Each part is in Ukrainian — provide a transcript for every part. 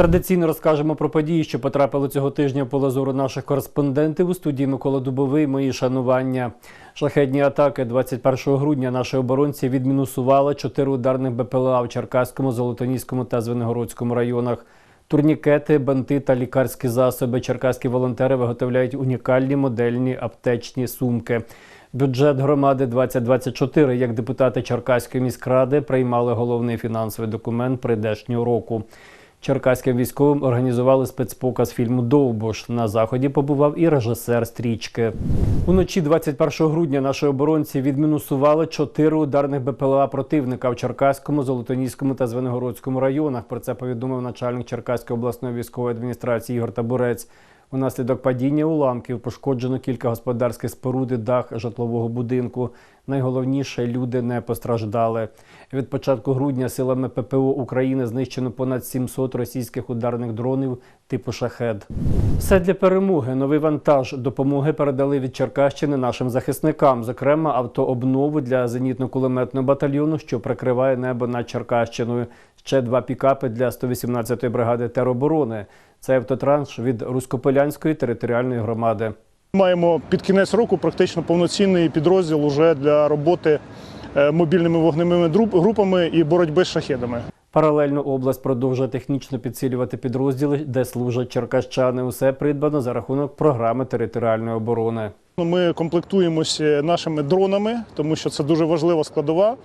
Традиційно розкажемо про події, що потрапили цього тижня в поле зору наших кореспондентів у студії Микола Дубовий. Мої шанування. Шахетні атаки 21 грудня наші оборонці відмінусували чотири ударних БПЛА в Черкаському, Золотоніському та Звенигородському районах. Турнікети, банти та лікарські засоби. Черкаські волонтери виготовляють унікальні модельні аптечні сумки. Бюджет громади 2024, як депутати Черкаської міськради приймали головний фінансовий документ прийдешнього року. Черкаським військовим організували спецпоказ фільму Довбуш. На заході побував і режисер стрічки. Уночі 21 грудня наші оборонці відмінусували чотири ударних БПЛА противника в Черкаському, Золотоніському та Звенигородському районах. Про це повідомив начальник Черкаської обласної військової адміністрації Ігор Табурець. Унаслідок падіння уламків пошкоджено кілька господарських споруд і дах житлового будинку. Найголовніше люди не постраждали. Від початку грудня силами ППО України знищено понад 700 російських ударних дронів типу шахед. Все для перемоги. Новий вантаж допомоги передали від Черкащини нашим захисникам, зокрема автообнову для зенітно-кулеметного батальйону, що прикриває небо над Черкащиною. Ще два пікапи для 118-ї бригади тероборони. Це автотранш від Руськополянської територіальної громади. Маємо під кінець року практично повноцінний підрозділ уже для роботи е, мобільними вогневими групами і боротьби з шахедами. Паралельно область продовжує технічно підсилювати підрозділи, де служать черкащани. Усе придбано за рахунок програми територіальної оборони. Ну, Ми комплектуємося нашими дронами, тому що це дуже важлива складова.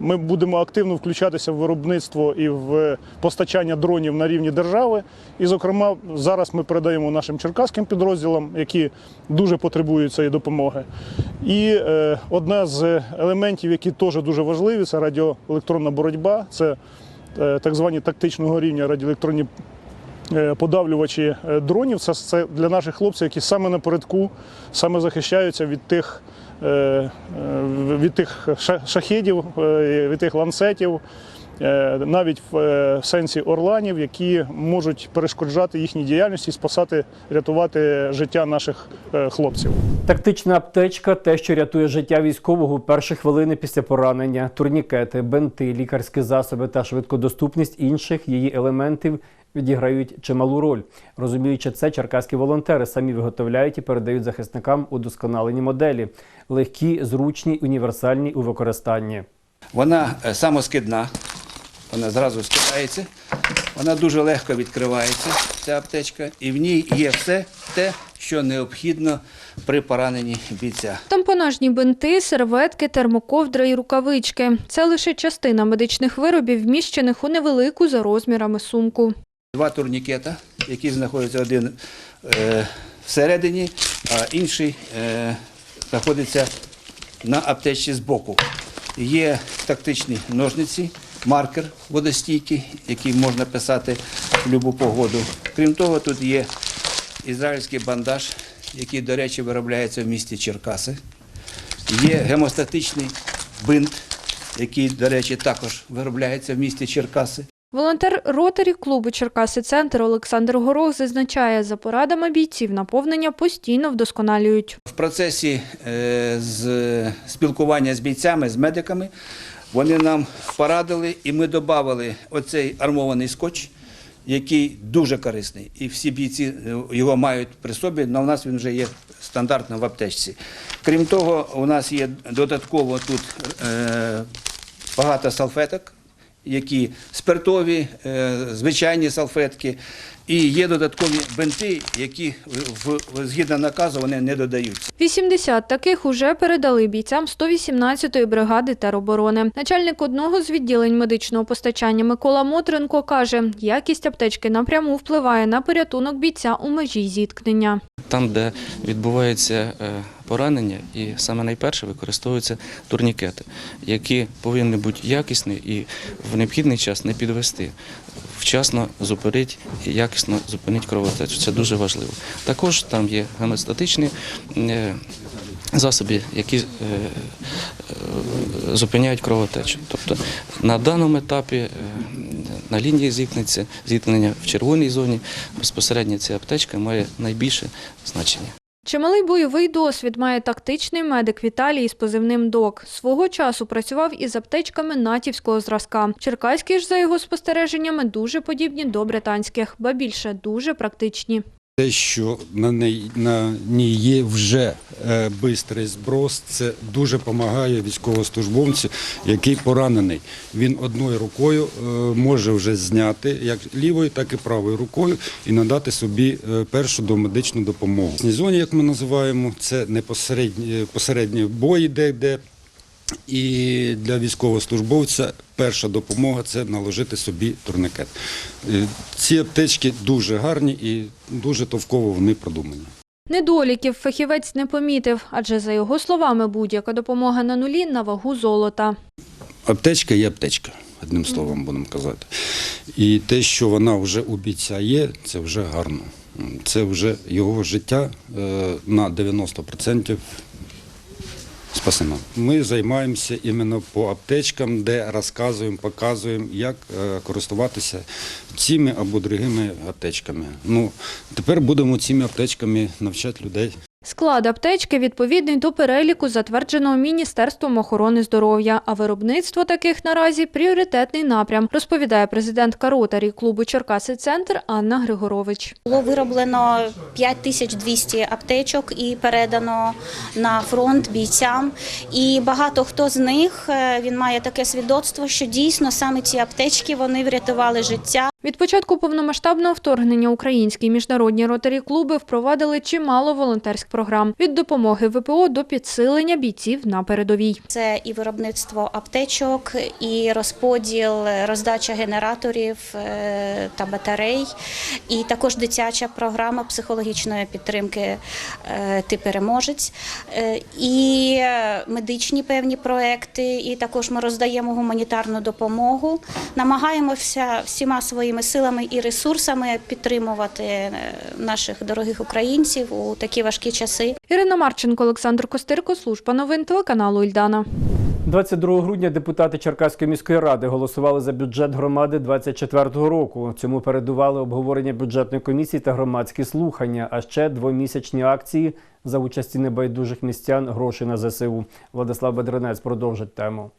Ми будемо активно включатися в виробництво і в постачання дронів на рівні держави. І, зокрема, зараз ми передаємо нашим черкаським підрозділам, які дуже потребують цієї допомоги. І е, одна з елементів, які теж дуже важливі, це радіоелектронна боротьба. Це е, так звані тактичного рівня радіоелектронні е, подавлювачі е, дронів. Це, для наших хлопців, які саме напередку, саме захищаються від тих, від тих ша- шахедів, е, від тих ланцетів, е, навіть в е, сенсі орланів, які можуть перешкоджати їхній діяльності, спасати, рятувати життя наших е, хлопців. Тактична аптечка те, що рятує життя військового у перші хвилини після поранення, турнікети, бенти, лікарські засоби та швидкодоступність інших її елементів відіграють чималу роль. Розуміючи це, черкаські волонтери самі виготовляють і передають захисникам удосконалені моделі, легкі, зручні, універсальні у використанні. Вона е, самоскидна, вона зразу скидається, вона дуже легко відкривається, ця аптечка, і в ній є все те, що необхідно при пораненні бійця. Тампонажні бинти, серветки, термоковдра і рукавички це лише частина медичних виробів, вміщених у невелику за розмірами сумку. Два турнікета, які знаходяться один е, всередині, а інший е, знаходиться на аптечці збоку. Є тактичні ножниці, маркер водостійкий, який можна писати в будь-яку погоду. Крім того, тут є ізраїльський бандаж, який, до речі, виробляється в місті Черкаси. Є гемостатичний бинт, який, до речі, також виробляється в місті Черкаси. Волонтер ротарі клубу Черкаси Центр Олександр Горох зазначає, за порадами бійців наповнення постійно вдосконалюють. В процесі е, з спілкування з бійцями, з медиками, вони нам порадили, і ми додали оцей армований скотч, який дуже корисний. І всі бійці е, його мають при собі, але у нас він вже є стандартно в аптечці. Крім того, у нас є додатково тут е, багато салфеток, які спиртові, е, звичайні салфетки. І є додаткові бинти, які згідно наказу вони не додаються. 80 таких уже передали бійцям 118-ї бригади тероборони. Начальник одного з відділень медичного постачання Микола Мотренко каже, якість аптечки напряму впливає на порятунок бійця у межі зіткнення. Там, де відбувається е, поранення, і саме найперше використовуються турнікети, які повинні бути якісні і в необхідний час не підвести. Вчасно зупинити і якісно зупинити кровотечу. Це дуже важливо. Також там є гемостатичні е, засоби, які е, зупиняють кровотечу. Тобто на даному етапі е, на лінії зіткнення, зіткнення в червоній зоні безпосередньо ця аптечка має найбільше значення. Чималий бойовий досвід має тактичний медик Віталій із позивним ДОК. Свого часу працював із аптечками натівського зразка. Черкаські ж, за його спостереженнями, дуже подібні до британських, ба більше дуже практичні. Те, що на ній, на ній є вже е, бистрий зброс, це дуже допомагає військовослужбовцю, який поранений. Він одною рукою е, може вже зняти як лівою, так і правою рукою і надати собі е, першу домедичну допомогу. В зоні, як ми називаємо, це не посередній посередній бой, де, де і для військовослужбовця перша допомога це наложити собі турникет. Е, Ці аптечки дуже гарні і дуже товково вони продумані. Недоліків фахівець не помітив, адже за його словами, будь-яка допомога на нулі на вагу золота. Аптечка є аптечка, одним словом будемо казати. І те, що вона вже у бійця є, це вже гарно. Це вже його життя е, на 90% спасено. Ми займаємося іменно по аптечкам, де розказуємо, показуємо, як е, користуватися цими або другими аптечками. Ну, тепер будемо цими аптечками навчати людей. Склад аптечки відповідний до переліку, затвердженого Міністерством охорони здоров'я, а виробництво таких наразі пріоритетний напрям, розповідає президентка ротарі клубу Черкаси Центр Анна Григорович. Було вироблено 5200 аптечок і передано на фронт бійцям. І багато хто з них е, він має таке свідоцтво, що дійсно саме ці аптечки вони врятували життя. Від початку повномасштабного вторгнення українські міжнародні ротарі клуби впровадили чимало волонтерських програм від допомоги ВПО до підсилення бійців на передовій. Це і виробництво аптечок, і розподіл, роздача генераторів е, та батарей, і також дитяча програма психологічної підтримки е, Ти переможець, Е, і медичні певні проекти, і також ми роздаємо гуманітарну допомогу. Намагаємося всіма своїми силами і ресурсами підтримувати е, наших дорогих українців у такі важкі часи. Ірина Марченко, Олександр Костирко, служба новин телеканалу Ільдана. 22 грудня депутати Черкаської міської ради голосували за бюджет громади 24 року. Цьому передували обговорення бюджетної комісії та громадські слухання, а ще двомісячні акції за участі небайдужих містян гроші на ЗСУ. Владислав Бедренець продовжить тему.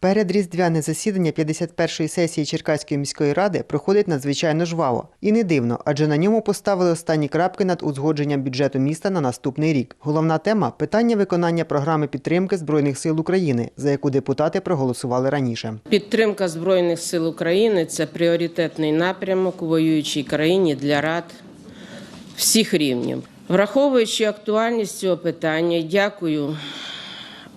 Передріздвяне засідання 51-ї сесії Черкаської міської ради проходить надзвичайно жваво. І не дивно, адже на ньому поставили останні крапки над узгодженням бюджету міста на наступний рік. Головна тема питання виконання програми підтримки Збройних сил України, за яку депутати проголосували раніше. Підтримка Збройних сил України це пріоритетний напрямок у воюючій країні для рад всіх рівнів. Враховуючи актуальність цього питання, дякую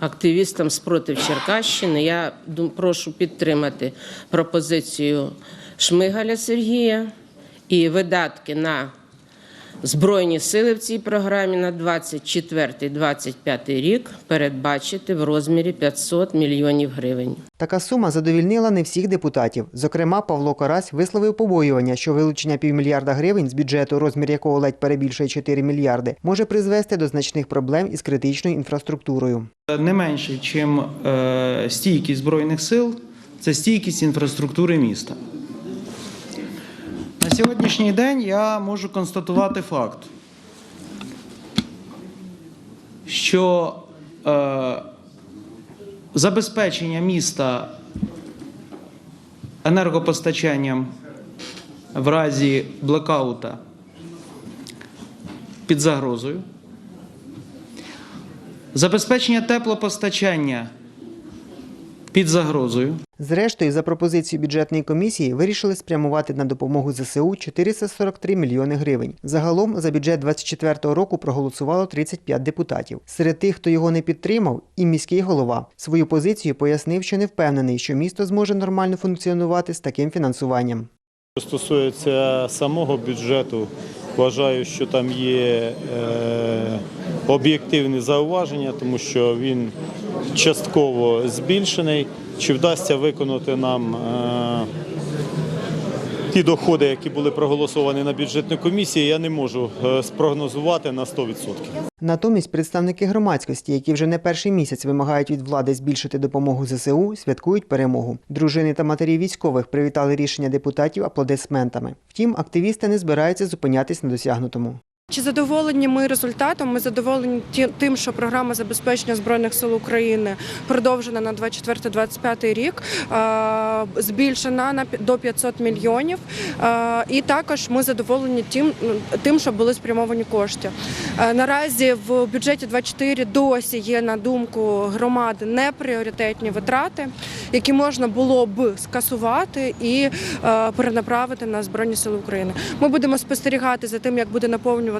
активістам спротив Черкащини. Я прошу підтримати пропозицію Шмигаля Сергія і видатки на Збройні сили в цій програмі на 24-25 рік передбачити в розмірі 500 мільйонів гривень. Така сума задовільнила не всіх депутатів. Зокрема, Павло Карась висловив побоювання, що вилучення півмільярда гривень з бюджету, розмір якого ледь перебільшує 4 мільярди, може призвести до значних проблем із критичною інфраструктурою. Не менше, ніж е, стійкість Збройних сил, це стійкість інфраструктури міста. На сьогоднішній день я можу констатувати факт, що е, забезпечення міста енергопостачанням в разі блекаута під загрозою. Забезпечення теплопостачання під загрозою. Зрештою, за пропозицією бюджетної комісії вирішили спрямувати на допомогу ЗСУ 443 мільйони гривень. Загалом за бюджет 2024 року проголосувало 35 депутатів. Серед тих, хто його не підтримав, і міський голова свою позицію пояснив, що не впевнений, що місто зможе нормально функціонувати з таким фінансуванням. Що стосується самого бюджету, вважаю, що там є е, об'єктивні зауваження, тому що він частково збільшений. Чи вдасться виконати нам е, ті доходи, які були проголосовані на бюджетній комісії, я не можу е, спрогнозувати на 100%. Натомість представники громадськості, які вже не перший місяць вимагають від влади збільшити допомогу ЗСУ, святкують перемогу. Дружини та матері військових привітали рішення депутатів аплодисментами. Втім, активісти не збираються зупинятись на досягнутому. Чи задоволені ми результатом? Ми задоволені тим, що програма забезпечення збройних сил України продовжена на 24-25 рік, збільшена на до 500 мільйонів. І також ми задоволені тим, тим, що були спрямовані кошти. Наразі в бюджеті 24 досі є на думку громади непріоритетні витрати, які можна було б скасувати і перенаправити на збройні сили України. Ми будемо спостерігати за тим, як буде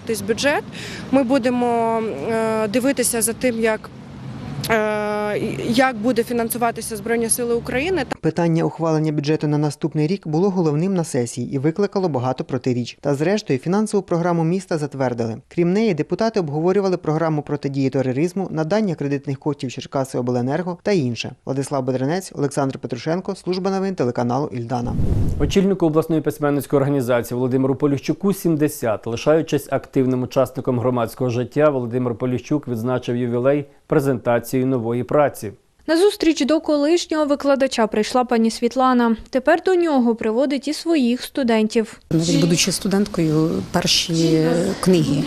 наповнюватись бюджет. Ми будемо е, дивитися за тим, як. Е, Як буде фінансуватися Збройні Сили України Питання ухвалення бюджету на наступний рік було головним на сесії і викликало багато протиріч. Та зрештою фінансову програму міста затвердили. Крім неї, депутати обговорювали програму протидії тероризму, надання кредитних коштів Черкаси Обленерго та інше. Владислав Бедренець, Олександр Петрушенко, служба новин телеканалу Ільдана. Очільнику обласної письменницької організації Володимиру Поліщуку 70. Лишаючись активним учасником громадського життя, Володимир Поліщук відзначив ювілей презентацією нової праці. На зустріч до колишнього викладача прийшла пані Світлана. Тепер до нього приводить і своїх студентів. Навіть будучи студенткою, перші книги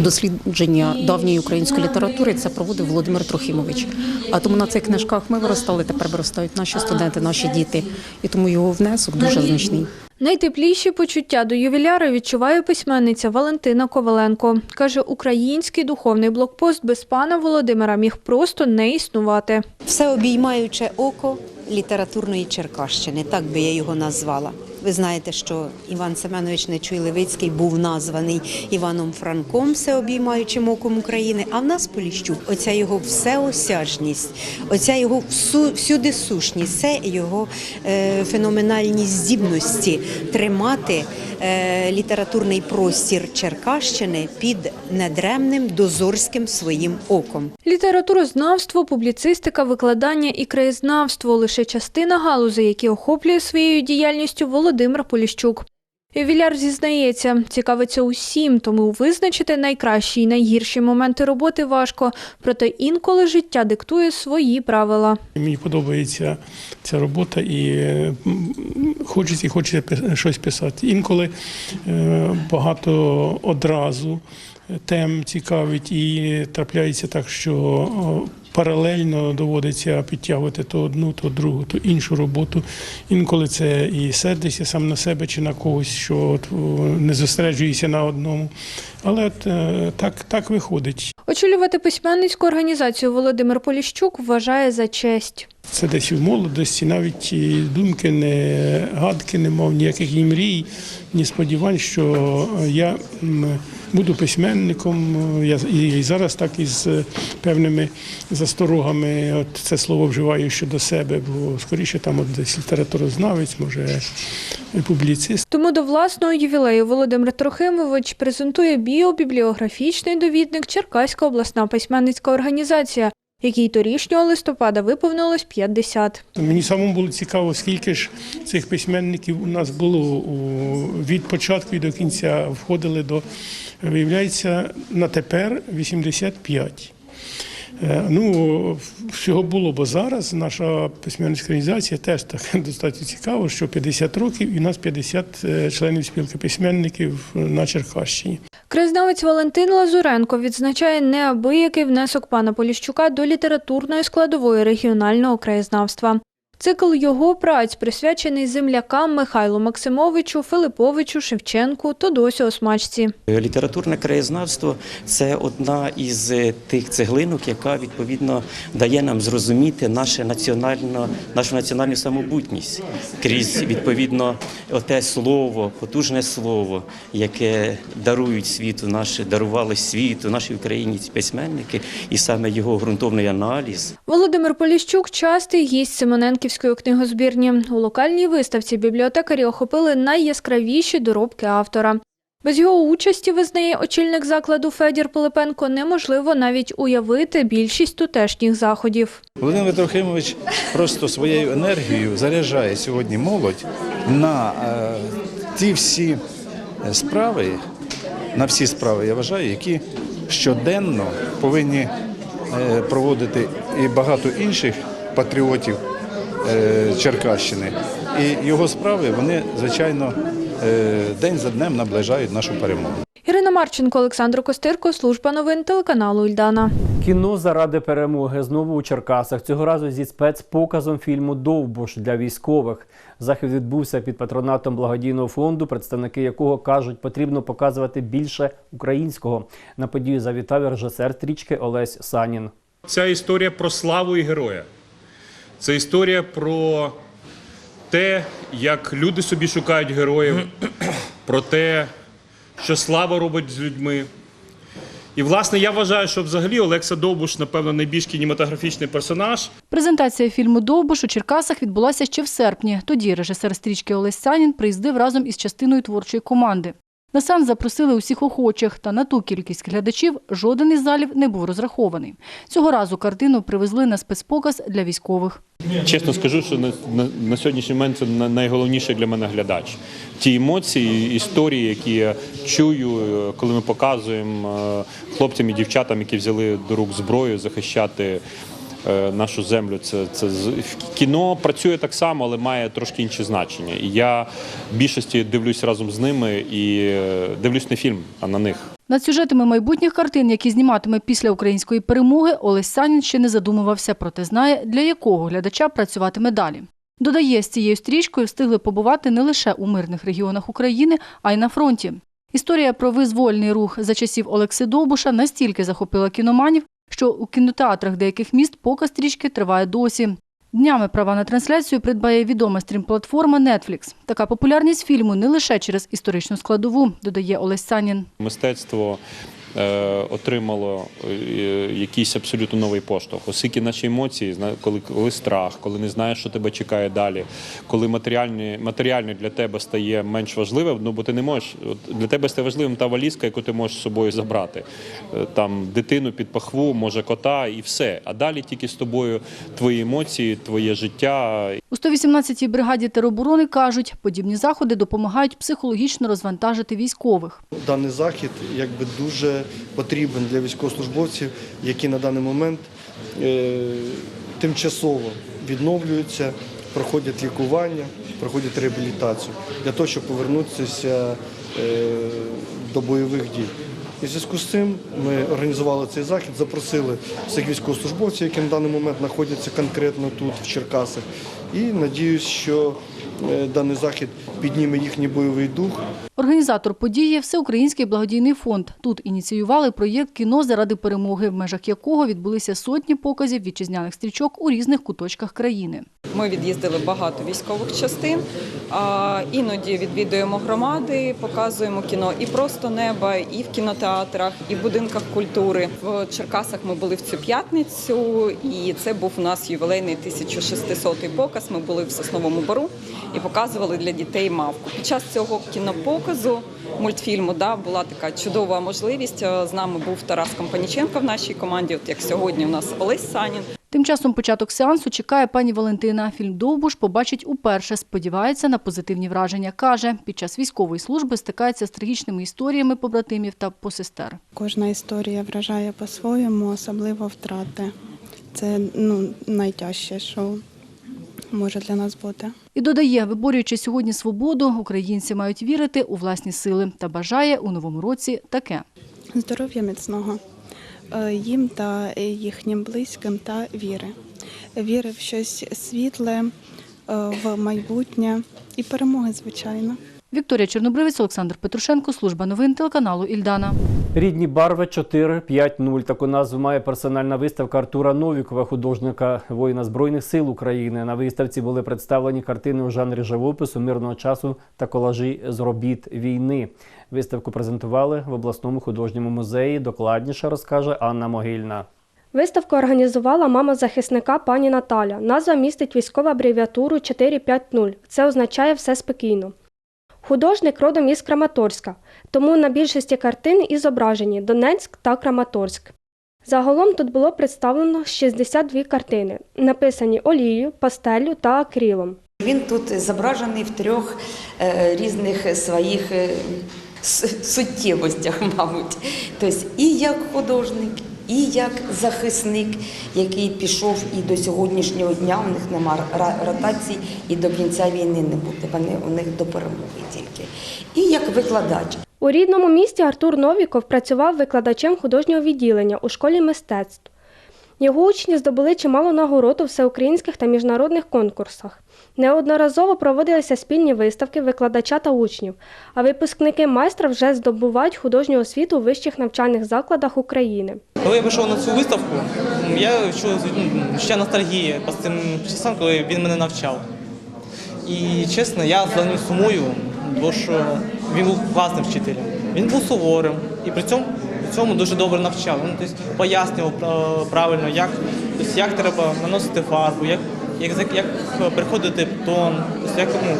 дослідження давньої української літератури це проводив Володимир Трохимович. А тому на цих книжках ми виростали, тепер виростають наші студенти, наші діти. І тому його внесок дуже значний. Найтепліші почуття до ювіляра відчуває письменниця Валентина Коваленко. Каже, український духовний блокпост без пана Володимира міг просто не існувати. Всеобіймаюче око літературної Черкащини, так би я його назвала. Ви знаєте, що Іван Семенович Нечуй Левицький був названий Іваном Франком, всеобіймаючим оком України. А в нас Поліщук, оця його всеосяжність, оця його всю, всюдисушність, це його е, феноменальні здібності тримати е, літературний простір Черкащини під недремним дозорським своїм оком. Літературознавство, публіцистика, викладання і краєзнавство лише частина галузей, які охоплює своєю діяльністю Володимир Поліщук. Ювіляр зізнається, цікавиться усім, тому визначити найкращі і найгірші моменти роботи важко, проте інколи життя диктує свої правила. Мені подобається ця робота і е, хочеться і хочеться щось писати. Інколи е, багато одразу тем цікавить і трапляється так, що паралельно доводиться підтягувати то одну, то другу, то іншу роботу. Інколи це і сердишся сам на себе чи на когось, що от, не зосереджуєшся на одному. Але от, е, так, так виходить. Очолювати письменницьку організацію Володимир Поліщук вважає за честь. Це десь у молодості, навіть і думки, не гадки, не мав ніяких ні мрій, ні сподівань, що я буду письменником. Я і зараз так із е, певними засторогами от це слово вживаю щодо себе, бо скоріше там от десь літературознавець, може публіцист. Тому до власного ювілею Володимир Трохимович презентує біобібліографічний довідник Черкаська обласна письменницька організація, якій торішнього листопада виповнилось 50. Мені самому було цікаво, скільки ж цих письменників у нас було від початку і до кінця входили до, виявляється, на тепер 85. Е, Ну, всього було, бо зараз наша письменницька організація теж так достатньо цікаво, що 50 років і у нас 50 е, членів спілки письменників на Черкащині. Краєзнавець Валентин Лазуренко відзначає неабиякий внесок пана Поліщука до літературної складової регіонального краєзнавства. Цикл його праць присвячений землякам Михайлу Максимовичу, Филиповичу, Шевченку, Тодосю Осмачці. Літературне краєзнавство це одна із е, тих цеглинок, яка відповідно дає нам зрозуміти наше національно, нашу національну самобутність крізь відповідно оте слово, потужне слово, яке дарують світу, наше дарували світу, нашій Україні ці письменники, і саме його ґрунтовний аналіз. Володимир Поліщук частий гість Симоненківської книгозбірні. У локальній виставці бібліотекарі охопили найяскравіші доробки автора. Без його участі, визнає очільник закладу Федір Пилипенко, неможливо навіть уявити більшість тутешніх заходів. Володимир Трохимович просто своєю енергією заряджає сьогодні молодь на е, ті всі справи, на всі справи, я вважаю, які щоденно повинні е, проводити і багато інших патріотів Черкащини. І його справи, вони, звичайно, е, день за днем наближають нашу перемогу. Ірина Марченко, Олександр Костирко, служба новин телеканалу Ільдана. Кіно заради перемоги знову у Черкасах. Цього разу зі спецпоказом фільму Довбуш для військових. Захід відбувся під патронатом благодійного фонду, представники якого кажуть, потрібно показувати більше українського. На подію завітав режисер стрічки Олесь Санін. Ця історія про славу і героя. Це історія про те, як люди собі шукають героїв, про те, що слава робить з людьми. І, власне, я вважаю, що взагалі Олекса Довбуш, напевно, найбільш кінематографічний персонаж. Презентація фільму Довбуш у Черкасах відбулася ще в серпні. Тоді режисер стрічки Олесь Санін приїздив разом із частиною творчої команди. На сеанс запросили усіх охочих, та на ту кількість глядачів жоден із залів не був розрахований. Цього разу картину привезли на спецпоказ для військових. Чесно скажу, що на, на, на сьогоднішній момент це на- найголовніше для мене глядач. Ті емоції, історії, які я чую, коли ми показуємо е, хлопцям і дівчатам, які взяли до рук зброю захищати нашу землю. Це, це кіно працює так само, але має трошки інше значення. І я більшості дивлюсь разом з ними і е, дивлюсь не фільм, а на них. Над сюжетами майбутніх картин, які зніматиме після української перемоги, Олесь Санін ще не задумувався, проте знає, для якого глядача працюватиме далі. Додає, з цією стрічкою встигли побувати не лише у мирних регіонах України, а й на фронті. Історія про визвольний рух за часів Олекси Довбуша настільки захопила кіноманів, що у кінотеатрах деяких міст показ стрічки триває досі. Днями права на трансляцію придбає відома стрім-платформа Netflix. Така популярність фільму не лише через історичну складову, додає Олесь Санін. Мистецтво отримало е, якийсь абсолютно новий поштовх. Оскільки наші емоції, зна- коли, коли страх, коли не знаєш, що тебе чекає далі, коли матеріальне, матеріальне для тебе стає менш важливим, ну бо ти не можеш. От для тебе стає важливим та валізка, яку ти можеш з собою забрати. Е, Там дитину під пахву, може кота і все. А далі тільки з тобою твої емоції, твоє життя. У 118-й бригаді тероборони кажуть, подібні заходи допомагають психологічно розвантажити військових. Даний захід якби дуже потрібен для військовослужбовців, які на даний момент е, тимчасово відновлюються, проходять лікування, проходять реабілітацію для того, щоб повернутися е, до бойових дій. І в зв'язку з цим ми організували цей захід, запросили всіх військовослужбовців, які на даний момент знаходяться конкретно тут, в Черкасах. І надіюсь, що е, даний захід підніме їхній бойовий дух, Організатор події – Всеукраїнський благодійний фонд. Тут ініціювали проєкт «Кіно заради перемоги», в межах якого відбулися сотні показів вітчизняних стрічок у різних куточках країни. Ми від'їздили багато військових частин, іноді відвідуємо громади, показуємо кіно і просто неба, і в кінотеатрах, і в будинках культури. В Черкасах ми були в цю п'ятницю, і це був у нас ювілейний 1600-й показ. Ми були в Сосновому Бору і показували для дітей мавку. Під час цього кінопоказу мультфільму да, була така чудова можливість. З нами був Тарас Компаніченко в нашій команді, от як сьогодні у нас Олесь Санін. Тим часом початок сеансу чекає пані Валентина. Фільм «Довбуш» побачить уперше. Сподівається на позитивні враження. Каже, під час військової служби стикається з трагічними історіями побратимів та посестер. Кожна історія вражає по-своєму, особливо втрати. Це ну, найтяжче, що може для нас бути. І додає, виборюючи сьогодні свободу, українці мають вірити у власні сили та бажає у новому році таке. Здоров'я міцного е, їм та їхнім близьким та віри. Віри в щось світле, е, в майбутнє і перемоги, звичайно. Вікторія Чорнобривець, Олександр Петрушенко, служба новин телеканалу Ільдана. Рідні барви 4-5-0. Таку назву має персональна виставка Артура Новікова, художника воїна Збройних сил України. На виставці були представлені картини у жанрі живопису, мирного часу та колажі з робіт війни. Виставку презентували в обласному художньому музеї. Докладніше розкаже Анна Могильна. Виставку організувала мама захисника пані Наталя. Назва містить військову абревіатуру 450. Це означає все спокійно. Художник родом із Краматорська, тому на більшості картин і зображені Донецьк та Краматорськ. Загалом тут було представлено 62 картини, написані олією, пастеллю та акрилом. Він тут зображений в трьох е, різних своїх е, суттєвостях, мабуть. Тобто і як художник, і як захисник, який пішов і до сьогоднішнього дня. У них нема ротацій і до кінця війни не буде. Вони у них до перемоги тільки. І як викладач. У рідному місті Артур Новіков працював викладачем художнього відділення у школі мистецтв. Його учні здобули чимало нагород у всеукраїнських та міжнародних конкурсах. Неодноразово проводилися спільні виставки викладача та учнів, а випускники майстра вже здобувають художню освіту у вищих навчальних закладах України. Коли я прийшов на цю виставку, я відчув ну, ще ностальгії по цим часам, коли він мене навчав. І чесно, я за ним сумую, бо що він був класним вчителем. Він був суворим і при цьому, при цьому дуже добре навчав. Він тобто, пояснював правильно, як, тобто, як треба наносити фарбу, як, як, як приходити тон, як, ну,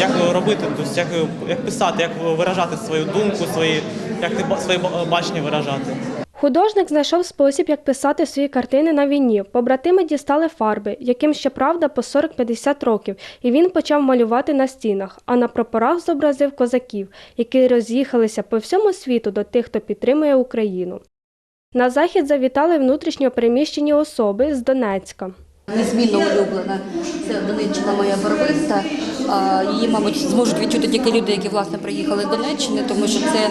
як робити, тобто, як, як писати, як виражати свою думку, свої, як ти своє бачення виражати. Художник знайшов спосіб, як писати свої картини на війні. Побратими дістали фарби, яким щоправда по 40-50 років, і він почав малювати на стінах, а на прапорах зобразив козаків, які роз'їхалися по всьому світу до тих, хто підтримує Україну. На захід завітали внутрішньо переміщені особи з Донецька. Незмінно улюблена. Це Донеччина моя барвиста. Її, мабуть, зможуть відчути тільки люди, які власне приїхали з Донеччини, тому що це е,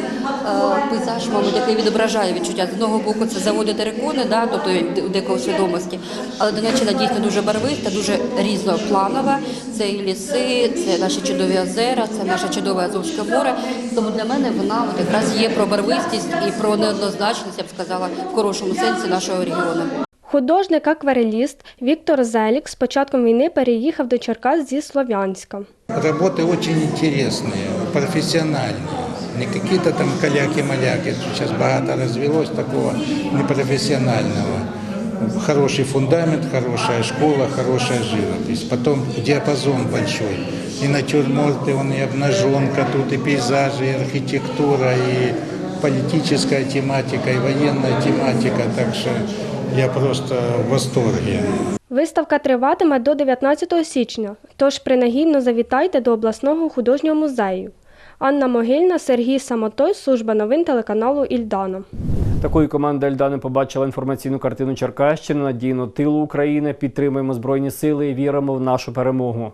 пейзаж, мабуть, який відображає відчуття. З одного боку це заводи терикони, да, тобто декого свідомості. Але Донеччина дійсно дуже барвиста, дуже різнопланова. Це і ліси, це наші чудові озера, це наше чудове Азовське море. Тому для мене вона от якраз є про барвистість і про неоднозначність, я б сказала, в хорошому сенсі нашого регіону. Художник-аквареліст Віктор Зелік з початком війни переїхав до Черкас зі Слов'янська. Работы очень интересные, профессиональные. Не какие-то там каляки-маляки. Сейчас богато развелось такого непрофессионального. Хороший фундамент, хорошая школа, хорошая живопись. Потом диапазон большой. И натюрморты, он и обнаженка тут, и пейзажи, и архитектура, и политическая тематика, и военная тематика. Так что я просто в восторге. Виставка триватиме до 19 січня, тож принагідно завітайте до обласного художнього музею. Анна Могильна, Сергій Самотой, служба новин телеканалу Ільдана. Такою команда Ельдани побачила інформаційну картину Черкащини, надійно тилу України. Підтримуємо Збройні сили і віримо в нашу перемогу.